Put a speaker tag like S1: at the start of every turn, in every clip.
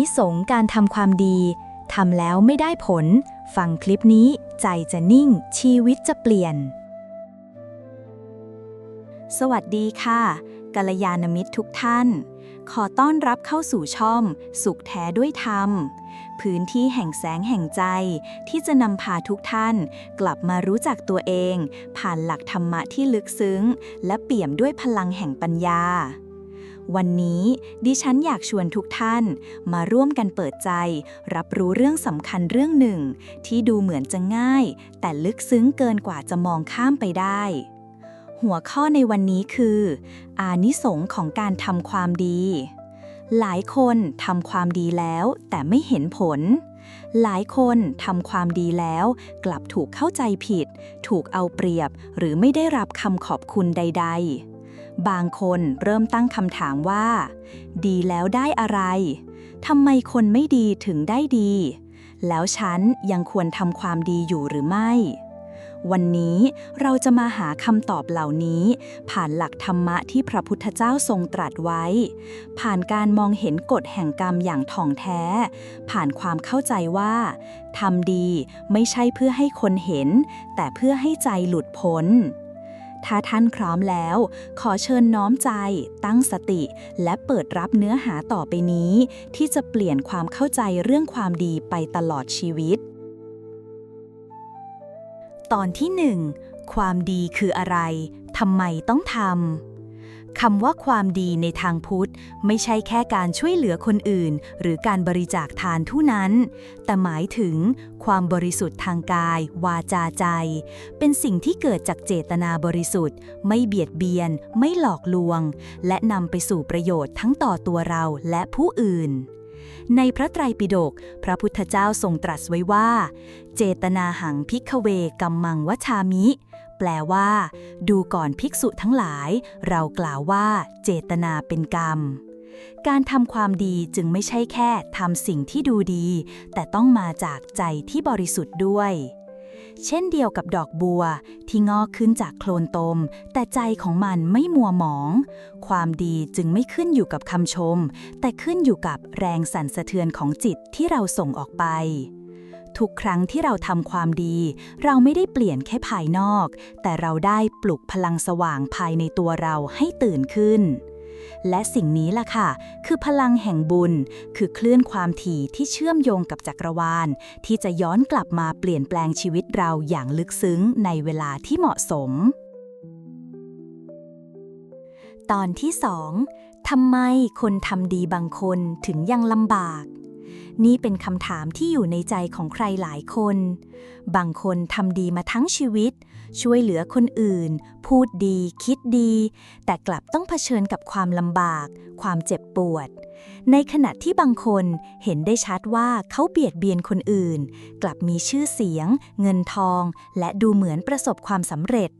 S1: นิสงการทำความดีทำแล้วไม่ได้ผล ฟังคลิปนี้ใจจะนิ่ง ชีวิตจะเปลี่ยน สวัสดีค่ะกัลยาณมิตรทุกท่าน ขอต้อนรับเข้าสู่ช่อง สุขแท้ด้วยธรรม พื้นที่แห่งแสงแห่งใจ ที่จะนำพาทุกท่าน กลับมารู้จักตัวเอง ผ่านหลักธรรมะที่ลึกซึ้ง และเปี่ยมด้วยพลังแห่งปัญญา วันนี้ดิฉันอยากชวนทุกท่าน มาร่วมกันเปิดใจ รับรู้เรื่องสำคัญเรื่องหนึ่ง ที่ดูเหมือนจะง่าย แต่ลึกซึ้งเกินกว่าจะมองข้ามไปได้ หัวข้อในวันนี้คือ อานิสงส์ของการทำความดี หลายคนทำความดีแล้วแต่ไม่เห็นผลหลายคนทำความดีแล้ว กลับถูกเข้าใจผิด ถูกเอาเปรียบ หรือไม่ได้รับคำขอบคุณใด ๆ บางคนเริ่มตั้งคำถามว่า ดีแล้วได้อะไรทำไมคนไม่ดีถึงได้ดี แล้วฉันยังควรทำความดีอยู่หรือไม่ วันนี้เราจะมาหาคำตอบเหล่านี้ ผ่านหลักธรรมะที่พระพุทธเจ้าทรงตรัสไว้ ผ่านการมองเห็นกฎแห่งกรรมอย่างถ่องแท้ ผ่านความเข้าใจว่าทำดีไม่ใช่เพื่อให้คนเห็น แต่เพื่อให้ใจหลุดพ้น ถ้าท่านพร้อมแล้ว ขอเชิญน้อมใจ ตั้งสติ และเปิดรับเนื้อหาต่อไปนี้ ที่จะเปลี่ยนความเข้าใจเรื่องความดีไปตลอดชีวิต ตอนที่ 1 ความดีคืออะไรทำไมต้องทำ คำว่าความดีในทางพุทธ ไม่ใช่แค่การช่วยเหลือคนอื่น หรือการบริจาคทานเท่านั้น แต่หมายถึงความบริสุทธิ์ทางกาย วาจาใจ เป็นสิ่งที่เกิดจากเจตนาบริสุทธิ์ ไม่เบียดเบียน ไม่หลอกลวง และนำไปสู่ประโยชน์ทั้งต่อตัวเราและผู้อื่นในพระไตรปิฎกพระพุทธเจ้าทรงตรัสไว้ว่า เจตนาหังพิกเวกัมมังวชามิ แปลว่า ดูก่อนภิกษุทั้งหลาย เรากล่าวว่า เจตนาเป็นกรรม การทำความดีจึงไม่ใช่แค่ทำสิ่งที่ดูดี แต่ต้องมาจากใจที่บริสุทธิ์ด้วยเช่นเดียวกับดอกบัวที่งอกขึ้นจากโคลนตม แต่ใจของมันไม่มัวหมอง ความดีจึงไม่ขึ้นอยู่กับคำชม แต่ขึ้นอยู่กับแรงสั่นสะเทือนของจิตที่เราส่งออกไป ทุกครั้งที่เราทำความดี เราไม่ได้เปลี่ยนแค่ภายนอก แต่เราได้ปลุกพลังสว่างภายในตัวเราให้ตื่นขึ้น และสิ่งนี้ล่ะค่ะ คือพลังแห่งบุญ คือคลื่นความถี่ที่เชื่อมโยงกับจักรวาล ที่จะย้อนกลับมาเปลี่ยนแปลงชีวิตเราอย่างลึกซึ้งในเวลาที่เหมาะสม ตอนที่สองทำไมคนทำดีบางคนถึงยังลำบาก นี่เป็นคำถามที่อยู่ในใจของใครหลายคน บางคนทำดีมาทั้งชีวิต ช่วยเหลือคนอื่น พูดดี คิดดี แต่กลับต้องเผชิญกับความลำบาก ความเจ็บปวด ในขณะที่บางคนเห็นได้ชัดว่าเขาเบียดเบียนคนอื่น กลับมีชื่อเสียง เงินทอง และดูเหมือนประสบความสำเร็จ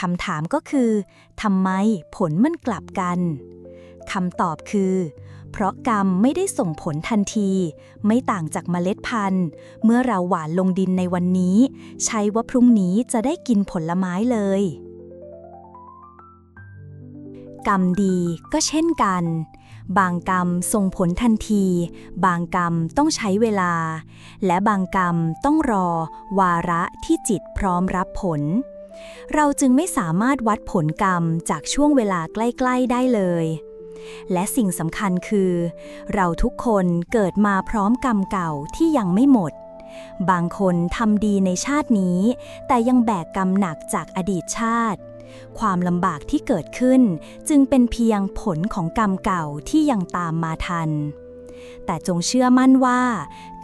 S1: คำถามก็คือทำไมผลมันกลับกันคำตอบคือ เพราะกรรมไม่ได้ส่งผลทันที ไม่ต่างจากเมล็ดพันธุ์ เมื่อเราหว่านลงดินในวันนี้ ใช่ว่าพรุ่งนี้จะได้กินผลไม้เลย กรรมดีก็เช่นกัน บางกรรมส่งผลทันที บางกรรมต้องใช้เวลา และบางกรรมต้องรอ วาระที่จิตพร้อมรับผลเราจึงไม่สามารถวัดผลกรรมจากช่วงเวลาใกล้ ๆ ได้เลย และสิ่งสำคัญคือ เราทุกคนเกิดมาพร้อมกรรมเก่าที่ยังไม่หมด บางคนทำดีในชาตินี้ แต่ยังแบกกรรมหนักจากอดีตชาติ ความลำบากที่เกิดขึ้น จึงเป็นเพียงผลของกรรมเก่าที่ยังตามมาทัน แต่จงเชื่อมั่นว่า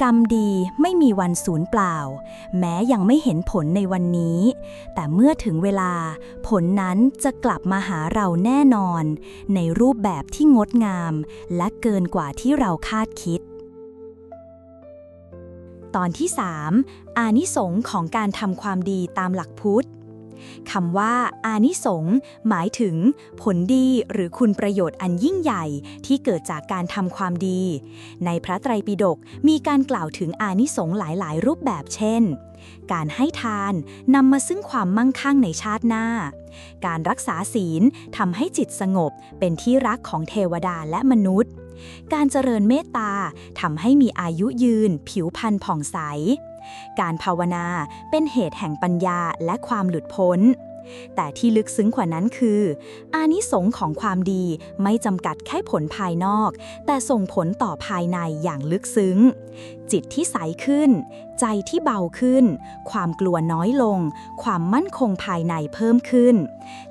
S1: กรรมดีไม่มีวันสูญเปล่า แม้ยังไม่เห็นผลในวันนี้ แต่เมื่อถึงเวลา ผลนั้นจะกลับมาหาเราแน่นอน ในรูปแบบที่งดงาม และเกินกว่าที่เราคาดคิด ตอนที่ 3 อานิสงส์ของการทำความดีตามหลักพุทธ คำว่า อานิสงส์หมายถึง ผลดีหรือคุณประโยชน์อันยิ่งใหญ่ที่เกิดจากการทำความดี ในพระไตรปิฎกมีการกล่าวถึงอานิสงส์หลายๆ รูปแบบเช่น การให้ทานนำมาซึ่งความมั่งคั่งในชาติหน้า การรักษาศีลทำให้จิตสงบเป็นที่รักของเทวดาและมนุษย์ การเจริญเมตตาทำให้มีอายุยืน ผิวพรรณผ่องใส การภาวนาเป็นเหตุแห่งปัญญาและความหลุดพ้น แต่ที่ลึกซึ้งกว่านั้นคือ อานิสงส์ของความดีไม่จำกัดแค่ผลภายนอก แต่ส่งผลต่อภายในอย่างลึกซึ้ง จิตที่ใสขึ้น ใจที่เบาขึ้น ความกลัวน้อยลง ความมั่นคงภายในเพิ่มขึ้น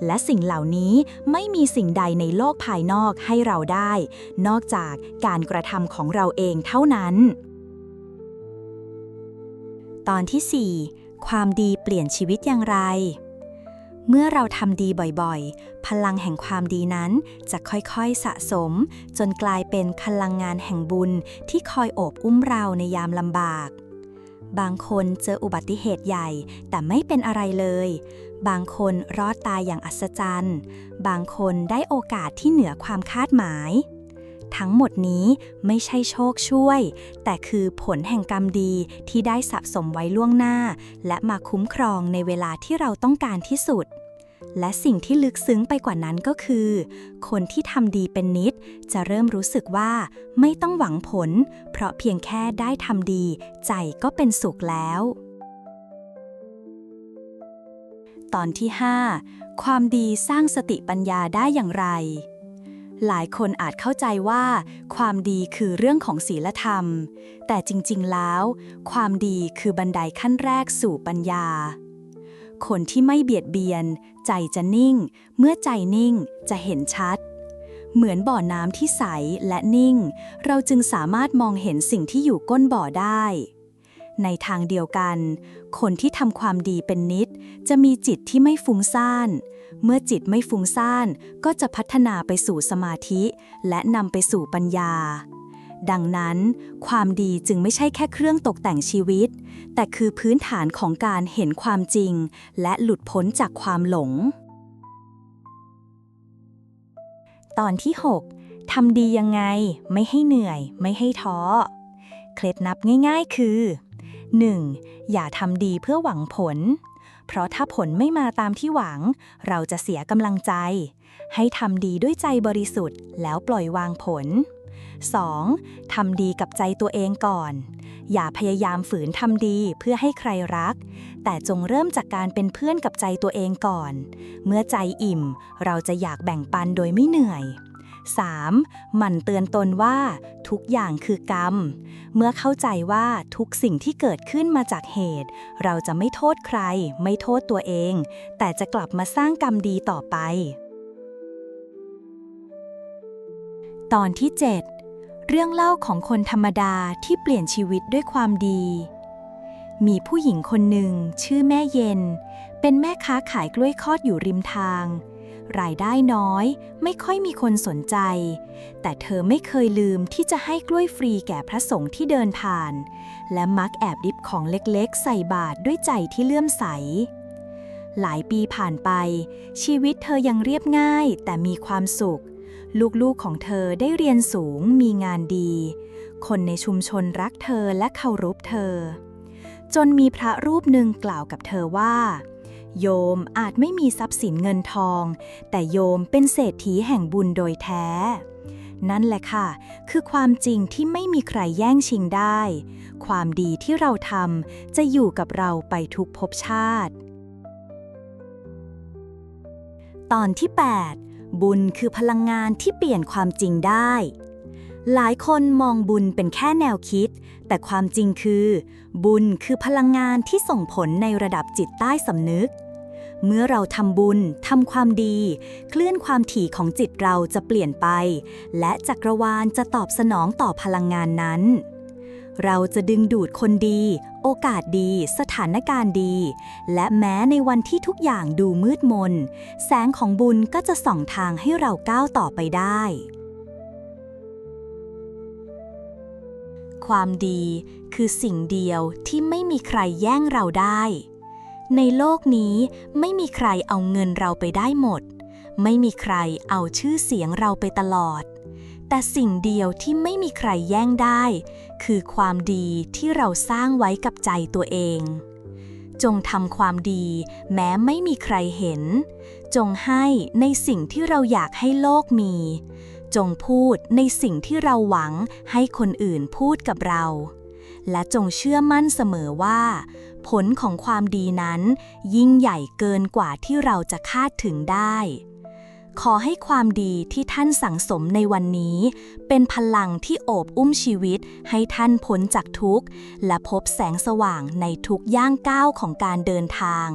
S1: และสิ่งเหล่านี้ไม่มีสิ่งใดในโลกภายนอกให้เราได้ นอกจากการกระทำของเราเองเท่านั้น ตอนที่ 4 ความดีเปลี่ยนชีวิตอย่างไร เมื่อเราทำดีบ่อยๆ พลังแห่งความดีนั้นจะค่อยๆสะสม จนกลายเป็นพลังงานแห่งบุญที่คอยโอบอุ้มเราในยามลำบาก บางคนเจออุบัติเหตุใหญ่แต่ไม่เป็นอะไรเลย บางคนรอดตายอย่างอัศจรรย์ บางคนได้โอกาสที่เหนือความคาดหมาย ทั้งหมดนี้ไม่ใช่โชคช่วย แต่คือผลแห่งกรรมดีที่ได้สะสมไว้ล่วงหน้า และมาคุ้มครองในเวลาที่เราต้องการที่สุด และสิ่งที่ลึกซึ้งไปกว่านั้นก็คือ คนที่ทำดีเป็นนิด จะเริ่มรู้สึกว่าไม่ต้องหวังผล เพราะเพียงแค่ได้ทำดี ใจก็เป็นสุขแล้วตอนที่ 5 ความดีสร้างสติปัญญาได้อย่างไร หลายคนอาจเข้าใจว่า ความดีคือเรื่องของศีลธรรม แต่จริงๆแล้ว ความดีคือบันไดขั้นแรกสู่ปัญญา คนที่ไม่เบียดเบียน ใจจะนิ่ง เมื่อใจนิ่งจะเห็นชัด เหมือนบ่อน้ำที่ใสและนิ่ง เราจึงสามารถมองเห็นสิ่งที่อยู่ก้นบ่อได้ ในทางเดียวกัน คนที่ทำความดีเป็นนิด จะมีจิตที่ไม่ฟุ้งซ่าน เมื่อจิตไม่ฟุ้งซ่านก็จะพัฒนาไปสู่สมาธิ และนำไปสู่ปัญญา ดังนั้น ความดีจึงไม่ใช่แค่เครื่องตกแต่งชีวิต แต่คือพื้นฐานของการเห็นความจริง และหลุดพ้นจากความหลง ตอนที่ 6ทำดียังไง ไม่ให้เหนื่อย ไม่ให้ท้อ เคล็ดนับง่าย ๆ คือ 1. อย่าทำดีเพื่อหวังผล เพราะถ้าผลไม่มาตามที่หวัง เราจะเสียกำลังใจ ให้ทำดีด้วยใจบริสุทธิ์ แล้วปล่อยวางผล 2. ทำดีกับใจตัวเองก่อน อย่าพยายามฝืนทำดีเพื่อให้ใครรัก แต่จงเริ่มจากการเป็นเพื่อนกับใจตัวเองก่อน เมื่อใจอิ่ม เราจะอยากแบ่งปันโดยไม่เหนื่อย 3. หมั่นเตือนตนว่า ทุกอย่างคือกรรม เมื่อเข้าใจว่าทุกสิ่งที่เกิดขึ้นมาจากเหตุ เราจะไม่โทษใคร ไม่โทษตัวเอง แต่จะกลับมาสร้างกรรมดีต่อไป ตอนที่ 7 เรื่องเล่าของคนธรรมดาที่เปลี่ยนชีวิตด้วยความดี มีผู้หญิงคนหนึ่งชื่อแม่เย็น เป็นแม่ค้าขายกล้วยคอดอยู่ริมทาง รายได้น้อย ไม่ค่อยมีคนสนใจ แต่เธอไม่เคยลืมที่จะให้กล้วยฟรีแก่พระสงฆ์ที่เดินผ่าน และมักแอบดิบของเล็กๆ ใส่บาตรด้วยใจที่เลื่อมใส หลายปีผ่านไป ชีวิตเธอยังเรียบง่ายแต่มีความสุข ลูกๆของเธอได้เรียนสูงมีงานดี คนในชุมชนรักเธอและเคารพเธอ จนมีพระรูปหนึ่งกล่าวกับเธอว่า โยมอาจไม่มีทรัพย์สินเงินทอง แต่โยมเป็นเศรษฐีแห่งบุญโดยแท้ นั่นแหละค่ะ คือความจริงที่ไม่มีใครแย่งชิงได้ ความดีที่เราทำจะอยู่กับเราไปทุกภพชาติ ตอนที่ 8 บุญคือพลังงานที่เปลี่ยนความจริงได้หลายคนมองบุญเป็นแค่แนวคิด แต่ความจริงคือ บุญคือพลังงานที่ส่งผลในระดับจิตใต้สำนึก เมื่อเราทำบุญทำความดี คลื่นความถี่ของจิตเราจะเปลี่ยนไป และจักรวาลจะตอบสนองต่อพลังงานนั้น เราจะดึงดูดคนดี โอกาสดี สถานการณ์ดี และแม้ในวันที่ทุกอย่างดูมืดมน แสงของบุญก็จะส่องทางให้เราก้าวต่อไปได้ความดีคือสิ่งเดียวที่ไม่มีใครแย่งเราได้ ในโลกนี้ไม่มีใครเอาเงินเราไปได้หมด ไม่มีใครเอาชื่อเสียงเราไปตลอด แต่สิ่งเดียวที่ไม่มีใครแย่งได้ คือความดีที่เราสร้างไว้กับใจตัวเอง จงทำความดี แม้ไม่มีใครเห็น จงให้ในสิ่งที่เราอยากให้โลกมี จงพูดในสิ่งที่เราหวังให้คนอื่นพูดกับเรา และจงเชื่อมั่นเสมอว่า ผลของความดีนั้น ยิ่งใหญ่เกินกว่าที่เราจะคาดถึงได้ ขอให้ความดีที่ท่านสั่งสมในวันนี้ เป็นพลังที่โอบอุ้มชีวิตให้ท่านพ้นจากทุกข์ และพบแสงสว่างในทุกย่างก้าวของการเดินทาง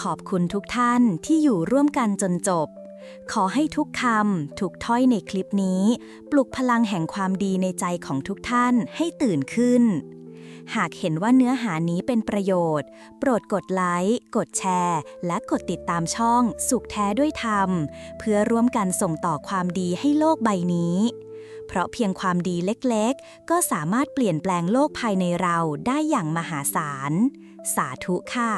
S1: ขอบคุณทุกท่านที่อยู่ร่วมกันจนจบ ขอให้ทุกคำทุกถ้อยในคลิปนี้ ปลุกพลังแห่งความดีในใจของทุกท่านให้ตื่นขึ้น หากเห็นว่าเนื้อหานี้เป็นประโยชน์ โปรดกดไลค์ กดแชร์ และกดติดตามช่อง สุขแท้ด้วยธรรม เพื่อร่วมกันส่งต่อความดีให้โลกใบนี้ เพราะเพียงความดีเล็กๆ ก็สามารถเปลี่ยนแปลงโลกภายในเราได้อย่างมหาศาล สาธุค่ะ